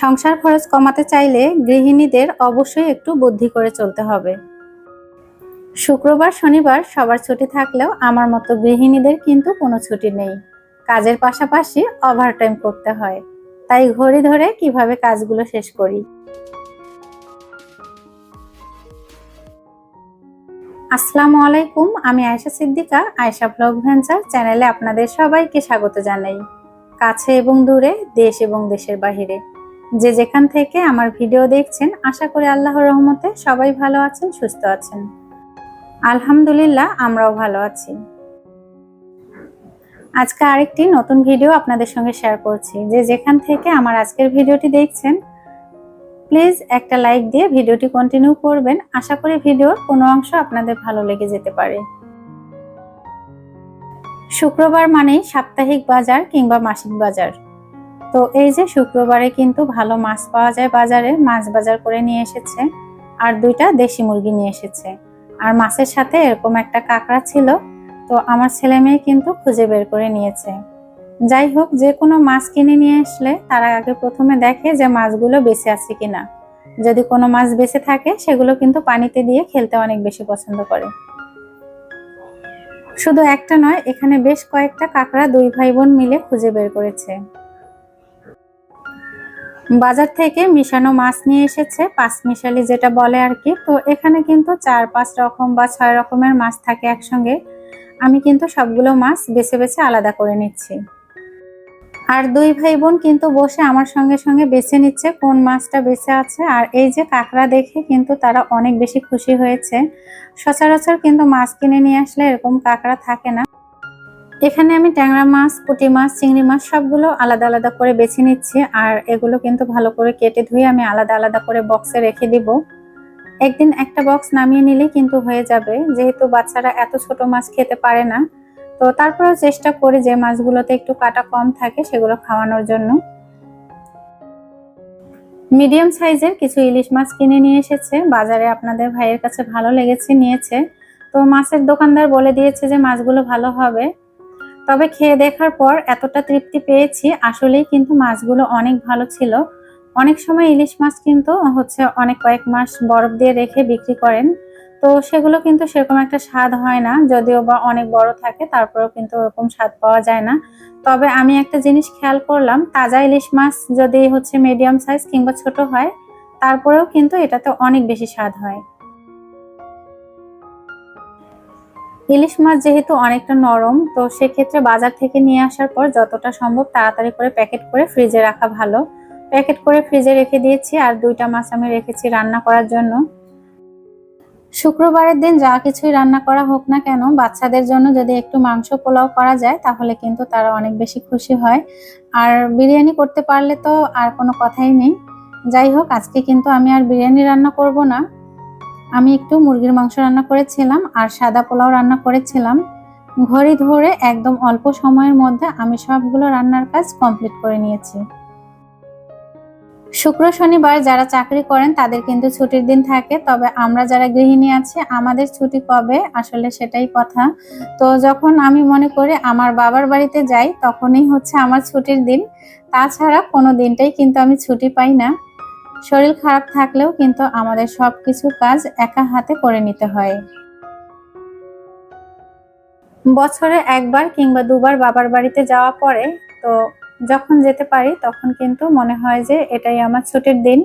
সংসার খরচ কমাতে চাইলে গৃহিণীদের অবশ্যই একটু বুদ্ধি করে চলতে হবে। শুক্রবার, শনিবার সবার ছুটি থাকলেও আমার মতো গৃহিণীদের কিন্তু কোনো ছুটি নেই। কাজের পাশাপাশি ওভারটাইম করতে হয়। তাই ঘড়ি ধরে কীভাবে কাজগুলো শেষ করি? আসসালামু আলাইকুম, আমি আয়েশা সিদ্দিকা, আয়েশা ব্লগ ভেঞ্চার চ্যানেলে আপনাদের সবাইকে স্বাগত জানাই। কাছে এবং দূরে, দেশ এবং দেশের বাহিরে। যে যেখান থেকে আমার ভিডিও দেখছেন, আশা করি আল্লাহর রহমতে সবাই ভালো আছেন, সুস্থ আছেন। আলহামদুলিল্লাহ, আমরাও ভালো আছি। আজকে আরেকটি নতুন ভিডিও আপনাদের সঙ্গে শেয়ার করছি। যে যেখান থেকে আমার আজকের ভিডিওটি দেখছেন, প্লিজ একটা লাইক দিয়ে ভিডিওটি কন্টিনিউ করবেন। আশা করি ভিডিওর কোনো অংশ আপনাদের ভালো লেগে যেতে পারে। শুক্রবার মানেই সাপ্তাহিক বাজার কিংবা মাসিক বাজার। তো এই যে শুক্রবারে কিন্তু ভালো মাছ পাওয়া যায় বাজারে, মাছ বাজার করে নিয়ে এসেছে। আর দুইটা দেশি মুরগি নিয়ে এসেছে। আর মাছের সাথে এরকম একটা কাঁকড়া ছিল, তো আমার ছেলে মেয়ে কিন্তু খুঁজে বের করে নিয়েছে। যাই হোক, যে কোনো মাছ কিনে নিয়ে আসলে তারা আগে প্রথমে দেখে যে মাছগুলো বেঁচে আছে কিনা। যদি কোনো মাছ বেঁচে থাকে, সেগুলো কিন্তু পানিতে দিয়ে খেলতে অনেক বেশি পছন্দ করে। শুধু একটা নয়, এখানে বেশ কয়েকটা কাঁকড়া দুই ভাই বোন মিলে খুঁজে বের করেছে। বাজার থেকে মিশানো মাছ নিয়ে এসেছে, পাঁচ মিশালি যেটা বলে আর কি। তো এখানে কিন্তু চার, পাঁচ রকম বা ছয় রকমের মাছ থাকে একসঙ্গে। আমি কিন্তু সবগুলো মাছ বেছে বেছে আলাদা করে নিচ্ছি। আর দুই ভাই বোন কিন্তু বসে আমার সঙ্গে সঙ্গে বেছে নিচ্ছে কোন মাছটা বেছে আছে। আর এই যে কাঁকড়া দেখে কিন্তু তারা অনেক বেশি খুশি হয়েছে। সচরাচর কিন্তু মাছ কিনে নিয়ে আসলে এরকম কাঁকড়া থাকে না। এখানে আমি ট্যাংরা মাছ, পুঁটি মাছ, চিংড়ি মাছ সবগুলো আলাদা আলাদা করে বেছে নিচ্ছি আর এগুলো কিন্তু ভালো করে কেটে ধুয়ে আমি আলাদা আলাদা করে বক্সে রেখে দিব। একদিন একটা বক্স নামিয়ে নিলেই কিন্তু হয়ে যাবে, যেহেতু বাচ্চারা এত ছোট মাছ খেতে পারে না। তো তারপরেও চেষ্টা করি যে মাছগুলোতে একটু কাটা কম থাকে সেগুলো খাওয়ানোর জন্য। মিডিয়াম সাইজের কিছু ইলিশ মাছ কিনে নিয়ে এসেছে, বাজারে আপনাদের ভাইয়ের কাছে ভালো লেগেছে, নিয়েছে। তো মাছের দোকানদার বলে দিয়েছে যে মাছগুলো ভালো হবে। তবে খেয়ে দেখার পর এতটা তৃপ্তি পেয়েছি, আসলেই কিন্তু মাছগুলো অনেক ভালো ছিল। অনেক সময় ইলিশ মাছ কিন্তু হচ্ছে অনেক কয়েক মাস বরফ দিয়ে রেখে বিক্রি করেন। তো সেগুলো কিন্তু সেরকম একটা স্বাদ হয় না, যদিও বা অনেক বড় থাকে, তারপরেও কিন্তু ওরকম স্বাদ পাওয়া যায় না। তবে আমি একটা জিনিস খেয়াল করলাম, তাজা ইলিশ মাছ যদি হচ্ছে মিডিয়াম সাইজ কিংবা ছোট হয়, তারপরেও কিন্তু এটাতে অনেক বেশি স্বাদ হয়। ইলিশ মাছ যেহেতু অনেকটা নরম, তো সেক্ষেত্রে বাজার থেকে নিয়ে আসার পর যতটা সম্ভব তাড়াতাড়ি করে প্যাকেট করে ফ্রিজে রাখা ভালো। প্যাকেট করে ফ্রিজে রেখে দিয়েছি আর দুইটা মাছ আমি রেখেছি রান্না করার জন্য। শুক্রবারের দিন যা কিছুই রান্না করা হোক না কেন, বাচ্চাদের জন্য যদি একটু মাংস পোলাও করা যায়, তাহলে কিন্তু তারা অনেক বেশি খুশি হয়। আর বিরিয়ানি করতে পারলে তো আর কোনো কথাই নেই। যাই হোক, আজকে কিন্তু আমি আর বিরিয়ানি রান্না করব না। আমি একটু মুরগির মাংস রান্না করেছিলাম আর সাদা পোলাও রান্না করেছিলাম। ঘড়ি ধরে একদম অল্প সময়ের মধ্যে আমি সবগুলো রান্নার কাজ কমপ্লিট করে নিয়েছি। শুক্র শনিবার যারা চাকরি করেন, তাদের কিন্তু ছুটির দিন থাকে, তবে আমরা যারা গৃহিণী আছি, আমাদের ছুটি কবে? আসলে সেটাই কথা। তো যখন আমি মনে করি আমার বাবার বাড়িতে যাই, তখনই হচ্ছে আমার ছুটির দিন। তাছাড়া কোনো দিনটাই কিন্তু আমি ছুটি পাই না। শরীর খারাপ থাকলেও কিন্তু আমাদের সব কিছু কাজ একা হাতে করে নিতে হয়। বছরে একবার কিংবা দুবার বাবার বাড়িতে যাওয়া পরে তো যখন যেতে পারি তখন কিন্তু মনে হয় যে এটাই আমার ছুটির দিন।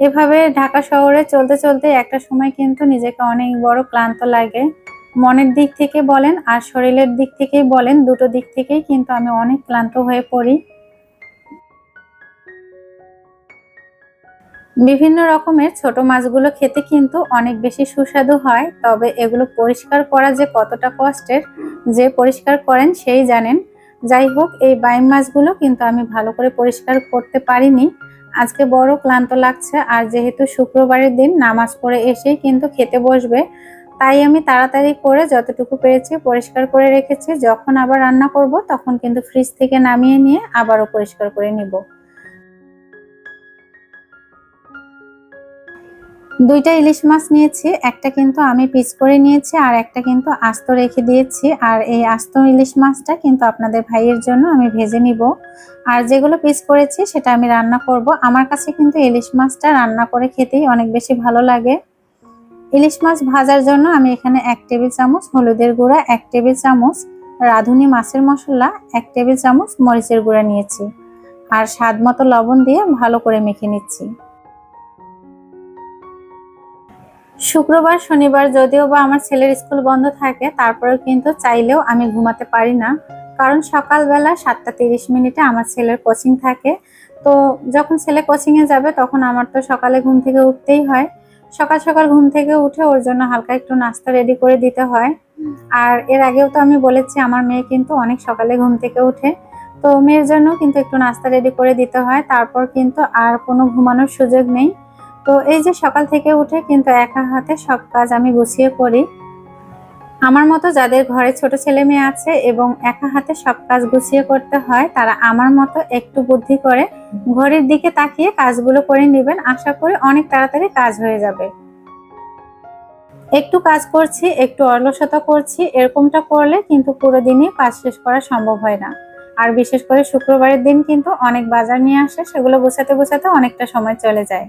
এভাবে ঢাকা শহরে চলতে চলতে একটা সময় কিন্তু নিজেকে অনেক বড় ক্লান্ত লাগে। মনের দিক থেকে বলেন আর শরীরের দিক থেকেই বলেন দুটো দিক থেকেই কিন্তু আমি অনেক ক্লান্ত হয়ে পড়ি। বিভিন্ন রকমের ছোট মাছগুলো খেতে কিন্তু অনেক বেশি সুস্বাদু হয়, তবে এগুলো পরিষ্কার করা যে কতটা কষ্টের, যে পরিষ্কার করেন সেই জানেন। যাই হোক, এই বাইম মাছগুলো কিন্তু আমি ভালো করে পরিষ্কার করতে পারিনি। আজকে বড় ক্লান্ত লাগছে, আর যেহেতু শুক্রবারের দিন নামাজ পড়ে এসেই কিন্তু খেতে বসবে, তাই আমি তাড়াতাড়ি করে যতটুকু পেরেছি পরিষ্কার করে রেখেছি। যখন আবার রান্না করব, তখন কিন্তু ফ্রিজ থেকে নামিয়ে নিয়ে আবারও পরিষ্কার করে নিব। দুইটা ইলিশ মাছ নিয়েছি, একটা কিন্তু আমি পিস করে নিয়েছি আর একটা কিন্তু আস্ত রেখে দিয়েছি। আর এই আস্ত ইলিশ মাছটা কিন্তু আপনাদের ভাইয়ের জন্য আমি ভেজে নিব। আর যেগুলো পিস করেছি সেটা আমি রান্না করব। আমার কাছে কিন্তু ইলিশ মাছটা রান্না করে খেতেই অনেক বেশি ভালো লাগে। ইলিশ মাছ ভাজার জন্য আমি এখানে এক টেবিল চামচ হলুদের গুঁড়া, এক টেবিল চামচ রাঁধুনি মাছের মশলা, এক টেবিল চামচ মরিচের গুঁড়া নিয়েছি। আর স্বাদ মতো লবণ দিয়ে ভালো করে মেখে নিচ্ছি। শুক্রবার, শনিবার যদিও বা আমার ছেলের স্কুল বন্ধ থাকে, তারপরেও কিন্তু চাইলেও আমি ঘুমাতে পারি না। কারণ সকালবেলা সাতটা তিরিশ মিনিটে আমার ছেলের কোচিং থাকে। তো যখন ছেলে কোচিংয়ে যাবে, তখন আমার তো সকালে ঘুম থেকে উঠতেই হয়। সকাল সকাল ঘুম থেকে উঠে ওর জন্য হালকা একটু নাস্তা রেডি করে দিতে হয়। আর এর আগেও তো আমি বলেছি, আমার মেয়ে কিন্তু অনেক সকালে ঘুম থেকে উঠে। তো মেয়ের জন্য কিন্তু একটু নাস্তা রেডি করে দিতে হয়। তারপর কিন্তু আর কোনো ঘুমানোর সুযোগ নেই। তো এই যে সকাল থেকে উঠে কিন্তু একা হাতে সব কাজ আমি গুছিয়ে করি। আমার মতো যাদের ঘরে ছোট ছেলে মেয়ে আছে এবং একা হাতে সব কাজ গুছিয়ে করতে হয়, তারা আমার মতো একটু বুদ্ধি করে ঘড়ির দিকে তাকিয়ে কাজগুলো করে নেবেন। আশা করি অনেক তাড়াতাড়ি কাজ হয়ে যাবে। একটু কাজ করছি, একটু অলসতা করছি, এরকমটা করলে কিন্তু পুরো দিনই কাজ শেষ করা সম্ভব হয় না। আর বিশেষ করে শুক্রবারের দিন কিন্তু অনেক বাজার নিয়ে আসে, সেগুলো গোছাতে গোছাতে অনেকটা সময় চলে যায়।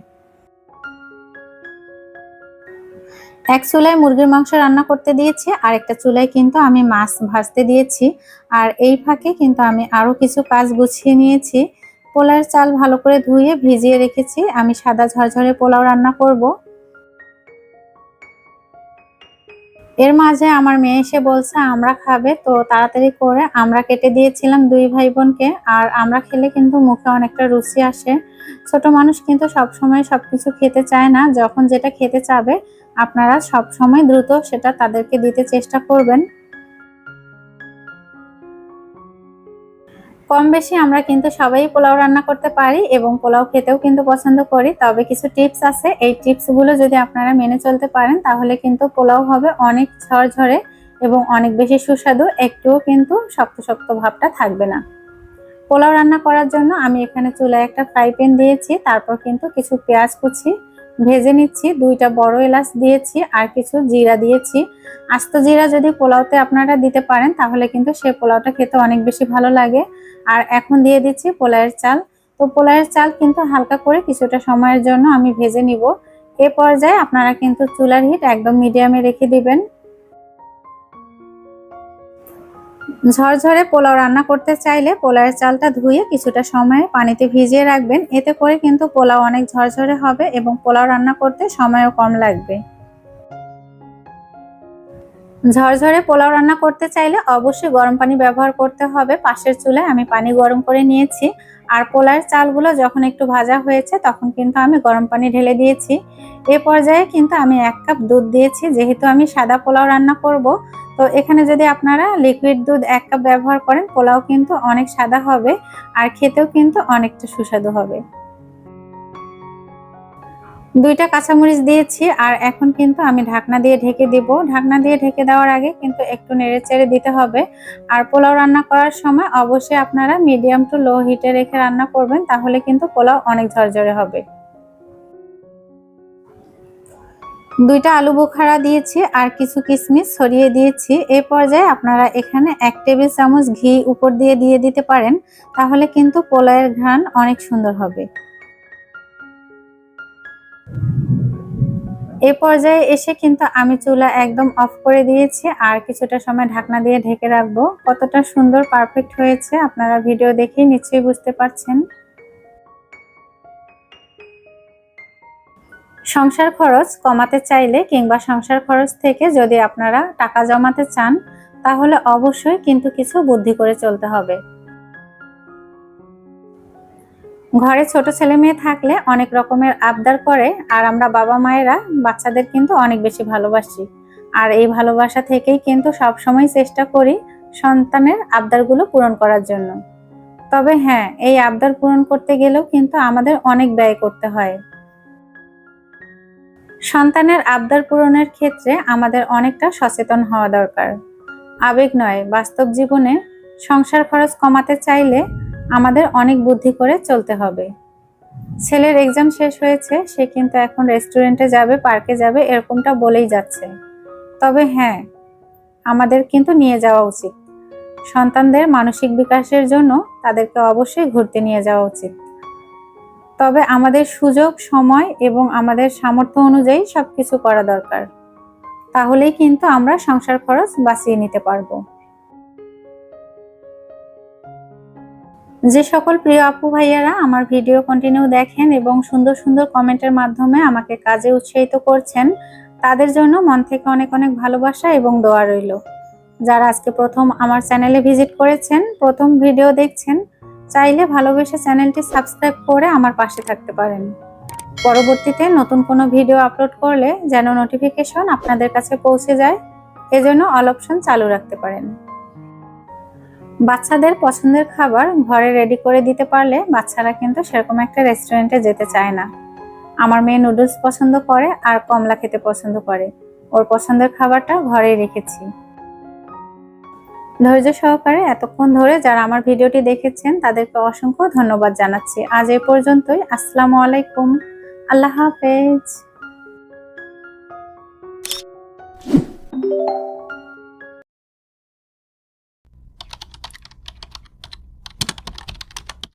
এক চুলায় মুরগির মাংস রান্না করতে দিয়েছি আর একটা চুলায় কিন্তু আমি মাছ ভাজতে দিয়েছি। আর এই ফাঁকে কিন্তু আমি আরও কিছু কাজ গুছিয়ে নিয়েছি। পোলার চাল ভালো করে ধুয়ে ভিজিয়ে রেখেছি। আমি সাদা ঝরঝরে পোলাও রান্না করব। এর মাঝে আমার মেয়ে এসে বলছে, আমরা খাবে। তো তাড়াতাড়ি করে আমরা কেটে দিয়েছিলাম দুই ভাই বোনকে আর আমরা খেলে কিন্তু মুখে অনেকটা রুচি আসে। ছোট মানুষ কিন্তু সব সময় সবকিছু খেতে চায় না। যখন যেটা খেতে চাবে আপনারা সব সময় দ্রুত সেটা তাদেরকে দিতে চেষ্টা করবেন। কম বেশি আমরা কিন্তু সবাই পোলাও রান্না করতে পারি এবং পোলাও খেতেও কিন্তু পছন্দ করি, তবে কিছু টিপস আছে। এই টিপসগুলো যদি আপনারা মেনে চলতে পারেন, তাহলে কিন্তু পোলাও হবে অনেক ঝরঝরে এবং অনেক বেশি সুস্বাদু, একটুও কিন্তু শক্ত শক্ত ভাবটা থাকবে না। পোলাও রান্না করার জন্য আমি এখানে চুলায় একটা ফ্রাই প্যান দিয়েছি, তারপর কিন্তু কিছু পেঁয়াজ কুচি ভেজে নিচ্ছি, দুইটা বড় এলাচ দিয়েছি আর কিছু জিরা দিয়েছি। আস্ত জিরা যদি পোলাওতে আপনারা দিতে পারেন, তাহলে কিন্তু সে পোলাওটা খেতে অনেক বেশি ভালো লাগে। আর এখন দিয়ে দিচ্ছি পোলায়ের চাল। তো পোলায়ের চাল কিন্তু হালকা করে কিছুটা সময়ের জন্য আমি ভেজে নিব। এ পর্যায়ে আপনারা কিন্তু চুলার হিট একদম মিডিয়ামে রেখে দিবেন। ঝরঝরে পোলাও রান্না করতে চাইলে পোলাওয়ের চালটা ধুয়ে কিছুটা সময় পানিতে ভিজিয়ে রাখবেন। এতে করে কিন্তু পোলাও অনেক ঝরঝরে হবে এবং পোলাও রান্না করতে সময়ও কম লাগবে। ঝরঝরে পোলাও রান্না করতে চাইলে অবশ্যই গরম পানি ব্যবহার করতে হবে। পাশের চুলায় আমি পানি গরম করে নিয়েছি। আর পোলার চালগুলো যখন একটু ভাজা হয়েছে তখন কিন্তু আমি গরম পানি ঢেলে দিয়েছি। এ পর্যায়ে কিন্তু আমি এক কাপ দুধ দিয়েছি। যেহেতু আমি সাদা পোলাও রান্না করব তো এখানে যদি আপনারা লিকুইড দুধ এক কাপ ব্যবহার করেন, পোলাও কিন্তু অনেক সাদা হবে আর খেতেও কিন্তু অনেকটা সুস্বাদু হবে। দুইটা কাঁচামরিচ দিয়েছি আর এখন কিন্তু আমি ঢাকনা দিয়ে ঢেকে দিব। ঢাকনা দিয়ে ঢেকে দেওয়ার আগে কিন্তু একটু নেড়ে চেড়ে দিতে হবে। আর পোলাও রান্না করার সময় অবশ্যই আপনারা মিডিয়াম টু লো হিটে রেখে রান্না করবেন, তাহলে কিন্তু পোলাও অনেক ঝরঝরে হবে। দুইটা আলু বোখারা দিয়েছি আর কিছু কিশমিশ ছড়িয়ে দিয়েছি। এ পর্যায়ে আপনারা এখানে এক টেবিল চামচ ঘি উপর দিয়ে দিয়ে দিতে পারেন, তাহলে কিন্তু পোলাওয়ের ঘ্রাণ অনেক সুন্দর হবে। এ পর্যায়ে এসে কিন্তু আমি চুলা একদম অফ করে দিয়েছি আর কিছুটা সময় ঢাকনা দিয়ে ঢেকে রাখব। কতটা সুন্দর পারফেক্ট হয়েছে, আপনারা ভিডিও দেখেই নিশ্চয়ই বুঝতে পারছেন। সংসার খরচ কমাতে চাইলে কিংবা সংসার খরচ থেকে যদি আপনারা টাকা জমাতে চান, তাহলে অবশ্যই কিন্তু কিছু বুদ্ধি করে চলতে হবে। ঘরে ছোট ছেলে মেয়ে থাকলে অনেক রকমের আবদার করে, আর আমরা বাবা মায়েরা বাচ্চাদের কিন্তু অনেক বেশি ভালোবাসি। আর এই ভালোবাসা থেকেই কিন্তু সব সময় চেষ্টা করি সন্তানের আবদারগুলো পূরণ করার জন্য। তবে হ্যাঁ এই আবদার পূরণ করতে গেলেও কিন্তু আমাদের অনেক ব্যয় করতে হয়। সন্তানের আবদার পূরণের ক্ষেত্রে আমাদের অনেকটা সচেতন হওয়া দরকার। আবেগ নয়, বাস্তব জীবনে সংসার খরচ কমাতে চাইলে আমাদের অনেক বুদ্ধি করে চলতে হবে। ছেলের এক্সাম শেষ হয়েছে, সে কিন্তু এখন রেস্টুরেন্টে যাবে পার্কে যাবে, এরকমটা বলেই যাচ্ছে। তবে হ্যাঁ আমাদের কিন্তু নিয়ে যাওয়া উচিত। সন্তানদের মানসিক বিকাশের জন্য তাদেরকে অবশ্যই ঘুরতে নিয়ে যাওয়া উচিত। তবে আমাদের সুযোগ, সময় এবং আমাদের সামর্থ্য অনুযায়ী সবকিছু করা দরকার। তাহলেই কিন্তু আমরা সংসার খরচ বাঁচিয়ে নিতে পারব। যে সকল প্রিয় আপু ভাইয়ারা আমার ভিডিও কন্টিনিউ দেখেন এবং সুন্দর সুন্দর কমেন্টের মাধ্যমে আমাকে কাজে উৎসাহিত করছেন, তাদের জন্য মন থেকে অনেক অনেক ভালোবাসা এবং দোয়া রইল। যারা আজকে প্রথম আমার চ্যানেলে ভিজিট করেছেন, প্রথম ভিডিও দেখছেন চাইলে ভালোবেসে চ্যানেলটি সাবস্ক্রাইব করে আমার পাশে থাকতে পারেন। পরবর্তীতে নতুন কোনো ভিডিও আপলোড করলে যেন নোটিফিকেশন আপনাদের কাছে পৌঁছে যায়, এজন্য অল অপশন চালু রাখতে পারেন। বাচ্চাদের পছন্দের খাবার ঘরে রেডি করে দিতে পারলে বাচ্চারা কিন্তু সেরকম একটা রেস্টুরেন্টে যেতে চায় না। আমার মেয়ে নুডলস পছন্দ করে আর কমলা খেতে পছন্দ করে। ওর পছন্দের খাবারটা ঘরেই রেখেছি। ধৈর্য সহকারে এতক্ষণ ধরে যারা আমার ভিডিওটি দেখেছেন, তাদেরকে অসংখ্য ধন্যবাদ জানাচ্ছি। আজ এ পর্যন্তই। আসসালামু আলাইকুম। আল্লাহ হাফেজ।